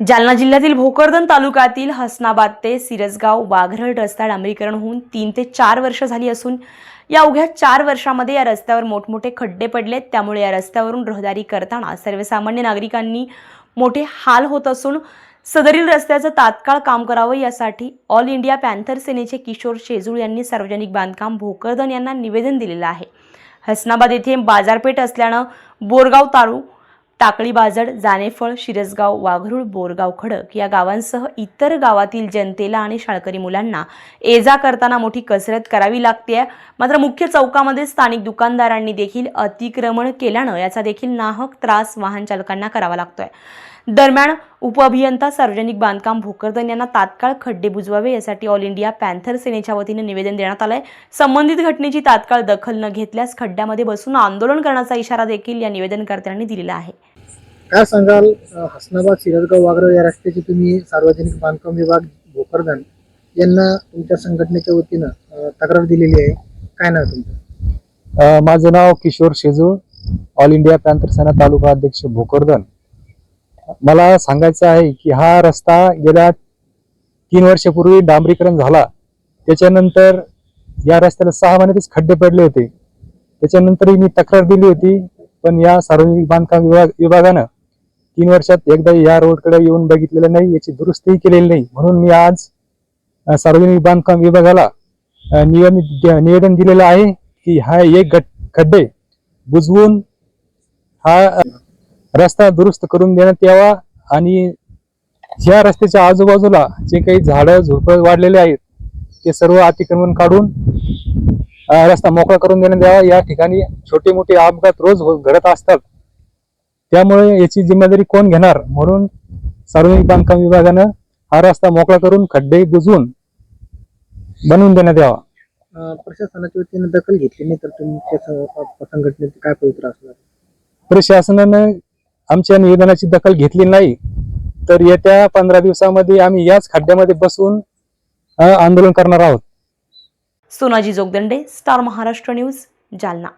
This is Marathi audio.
जालना जिल्ह्यातील भोकरदन तालुक्यातील हसनाबाद ते सिरसगाव वाघरड रस्ता डांबरीकरण होऊन तीन ते चार वर्ष झाली असून या अवघ्या चार वर्षामध्ये या रस्त्यावर मोठमोठे खड्डे पडलेत. त्यामुळे या रस्त्यावरून रहदारी करताना सर्वसामान्य नागरिकांनी मोठे हाल होत असून सदरील रस्त्याचं तात्काळ काम करावं यासाठी ऑल इंडिया पॅन्थर सेनेचे किशोर शेजूळ यांनी सार्वजनिक बांधकाम भोकरदन यांना निवेदन दिलेलं आहे. हसनाबाद येथे बाजारपेठ असल्यानं बोरगाव तालू टाकळी बाजड जानेफळ शिरसगाव वाघरूळ बोरगाव खडक या गावांसह इतर गावातील जनतेला आणि शाळकरी मुलांना ये जा करताना मोठी कसरत करावी लागते मात्र मुख्य चौकामध्ये स्थानिक दुकानदारांनी देखील अतिक्रमण केल्यानं याचा देखील नाहक त्रास वाहन चालकांना करावा लागतोय. दरम्यान उपअभियंता सार्वजनिक बांधकाम भोकरदन यांना तात्काळ खड्डे बुजवावे यासाठी ऑल इंडिया पॅन्थर सेनेच्या वतीने निवेदन देण्यात आलंय. संबंधित घटनेची तात्काळ दखल न घेतल्यास खड्ड्यामध्ये बसून आंदोलन करण्याचा इशारा देखील या निवेदनकर्त्यांनी दिलेला आहे. काय सांगाल हसनाबाद सिरसगाव वागरव या रस्त्याची तुम्ही सार्वजनिक बांधकाम विभाग भोकरदन यांना तुमच्या संघटनेच्या वतीनं तक्रार दिलेली आहे. काय नाव तुमचं? माझं नाव Kishor Shejul all India Panther Sena तालुका अध्यक्ष भोकरदन. मला सांगायचं आहे की हा रस्ता गेल्या तीन वर्षापूर्वी डांबरीकरण झाला. त्याच्यानंतर या रस्त्याला सहा महिन्यातच खड्डे पडले होते. त्याच्यानंतरही मी तक्रार दिली होती पण या सार्वजनिक बांधकाम विभाग विभागानं तीन वर्षात एकदा या रोडकडे येऊन बघितलेलं नाही याची दुरुस्तीही केलेली नाही. म्हणून मी आज सार्वजनिक बांधकाम विभागाला नियमित निवेदन दिलेलं आहे की हा एक गट खड्डे बुजवून हा रस्ता दुरुस्त करून देण्यात यावा आणि ज्या रस्त्याच्या आजूबाजूला जे काही झाडं झुडपं वाढलेले आहेत ते सर्व अतिक्रमण काढून रस्ता मोकळा करून देण्यात यावा. या ठिकाणी छोटे मोठे अपघात रोज हो- घडत असतात. त्यामुळे याची जिम्मेदारी कोण घेणार? म्हणून सार्वजनिक बांधकाम विभागानं हा रस्ता मोकळा करून खड्डे बुजवून बनवून देण्यात यावा. प्रशासनाच्या वतीनं दखल घेतली नाही तर तुमच्या संघटनेचे काय पवित्र असणार प्रशासनानं आमच्या निवेदनाची दखल घेतली नाही तर येत्या पंधरा दिवसामध्ये आम्ही याच खड्ड्यामध्ये बसून आंदोलन करणार आहोत. Sonaji Jogdande Star Maharashtra News Jalna.